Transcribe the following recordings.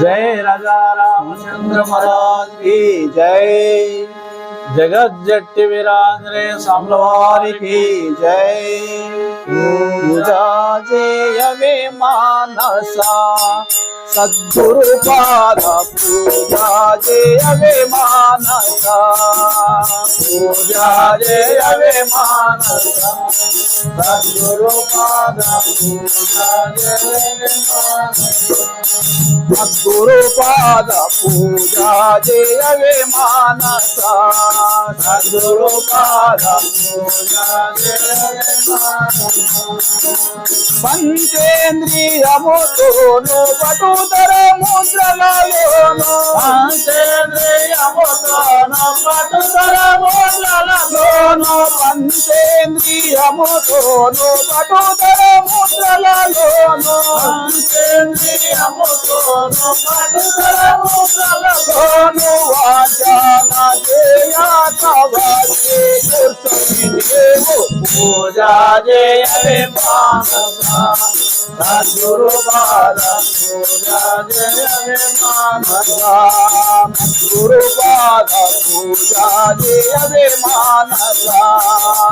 जय राजा रामचंद्र महाराज की जय जगत जट्टी वीरांद्रे सामलवारी की जय पूजा जयवे मानसा सद्गुरु पाद पूजा जयवे मानसा పూజా జయవే మానవ సద్గురు పాద పూజా జయవే మానవ సద్గురు పాద పూజా జయవే మానస. సద్గురు పాద పూజా జయవే మానస. పంచేంద్రియముతోను పటుతర ముద్రలలోను. పంచేంద్రియముతోను పటుతర ముద్రలలోను పంచేంద్రియముతోను పటుతర ముద్రలలోను పంచేంద్రియముతోను పటుతర ముద్రలలోను వాచాన చేయతవతి కూర్చొని దేవు పూజ జయవే మానస Sadhguru Padam Puja Jaya Manasa Guru Padam Puja Jaya Manasa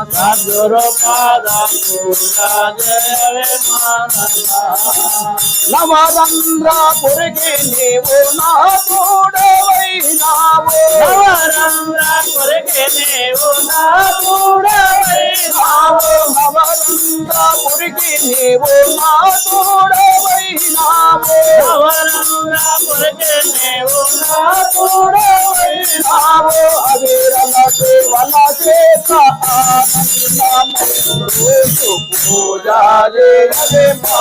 Sadhguru Padam Puja Jaya Manasa Navarandra Purge Nevo Na Kuda Vainavo Navarandra Purge Nevo Na Kuda Vainavo Navarandra Purge Nevo Na అవిరల Devala చేత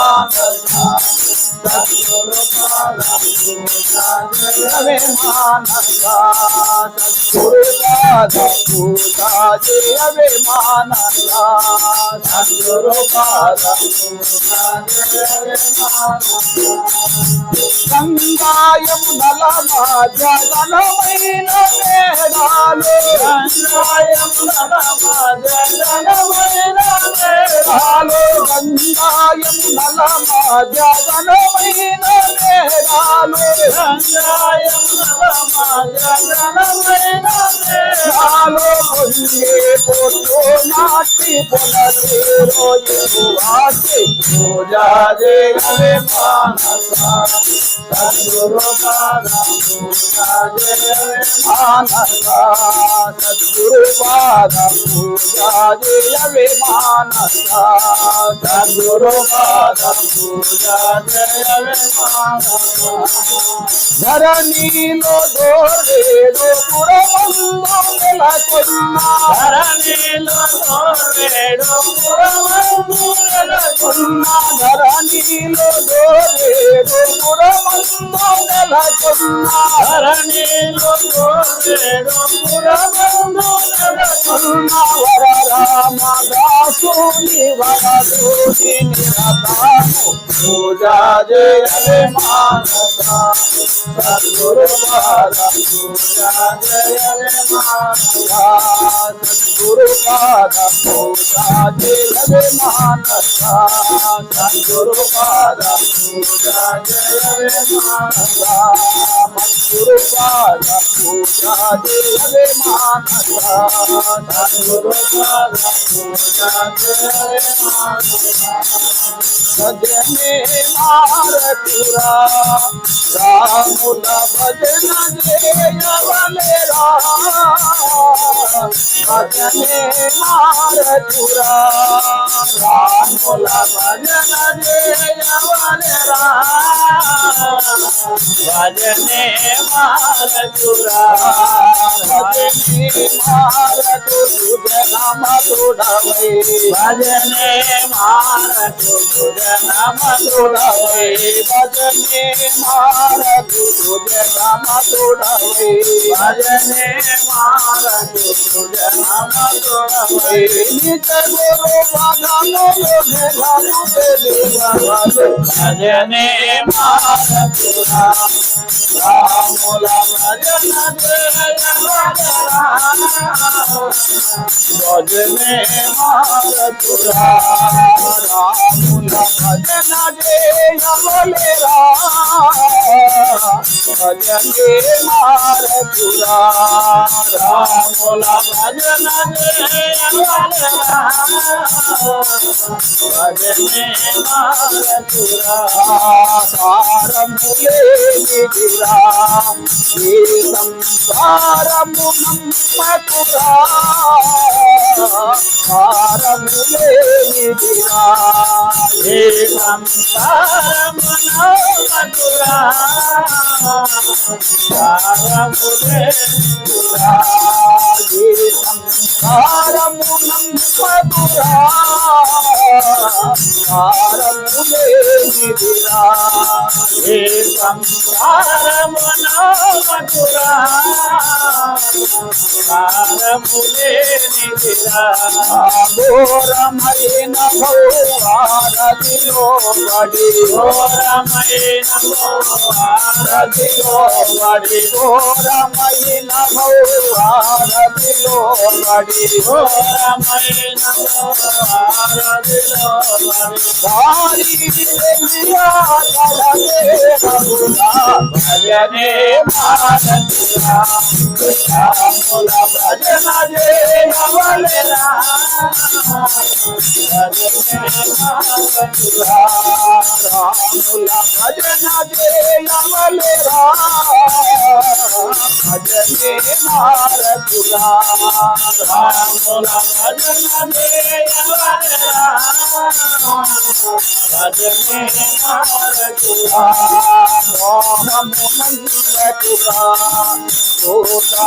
ఆనందము గంగాయం జయ మానస సద్గురు పాద గంగాయం నలమాజ గణమైన వేదాలు గంగాయం వేదాలు সঙ্গে বন্ধু নাচে বনাতে রইব আছে মোরা রে রে মানসা সদগুরু পাদা মোরা রে রে মানসা সদগুরু পাদা মোরা রে রে ধরণী লো ధరణిలో దోరేడు పురమందు ధరణిలో దోరేడు పురమందు ధరణిలో దోరేడు పురమందు వర రామదాసుని వరదూని నిరతాము పూజా జయ మానస సద్గురు పూజా జయ మానస सतगुरु का पूजा जे लगे मानसा पूजा जे लगे मानसा पूजा जे लगे मानसा सतगुरु का पूजा राम। भजन భజనే మారతురా రాముల భజన జయవలేరా భజనే మారతురా భజనే नाम तुड़वे भजने मार तुझ नाम तुड़वे भजने मार तुझ नाम तुड़वे भजने मार तुझ नाम नित गुरु भजन भजने मार भजन भज में मारतुरा राम भजन रे बोले भजन रे मारतुरा राम भजन रे बोले भजन में मारतुरा सारम भूले संसारम मथुरा సంసారము మధురా సారములే నిధిరా ఘోరమైన భౌవారదిలో పడి ఘోరమైన భౌవారదిలో పడి ఘోరమైన భౌవారదిలో పడి ఘోరమైన భౌవారదిలో పడి దారి భజనే भजन रे नमल भजने मार तुला रामोला भजन मार तुला राम मंदिर तुला होता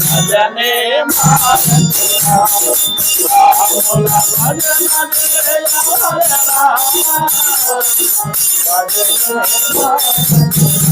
భజనే ఇతరులనమ్మకురా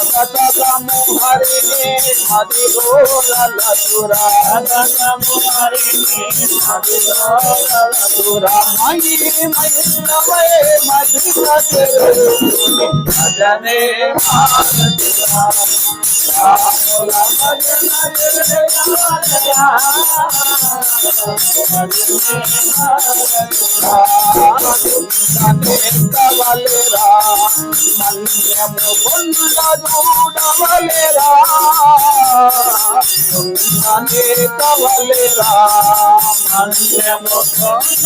హరిని అదిలోరలతురా సతతము హరిని అదిలోరలతురా సతతము హరిని అదిలోరలతురా సతతము హరిని అదిలోరలతురా మయి మయినవే మదిరతే భజనే భారతురా రాముల మన్యము కొండ మన్యము కొండ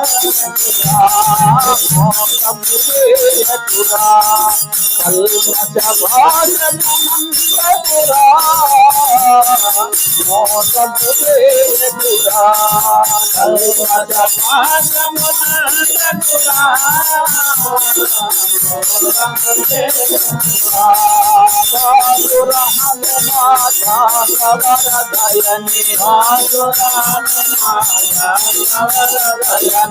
దయని బాసుర రాజీ నది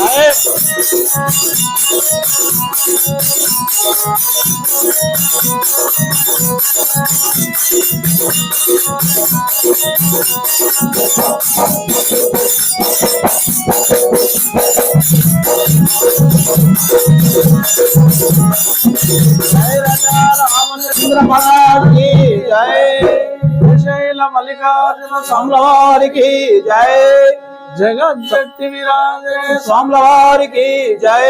Aê! Jai Radha Ramana Sundara Maharaj Ki Hey. Srisaila Mallikarjuna స్వాముల వారికి జై జగజ్జట్టి విరాజే. స్వాముల వారికి జై.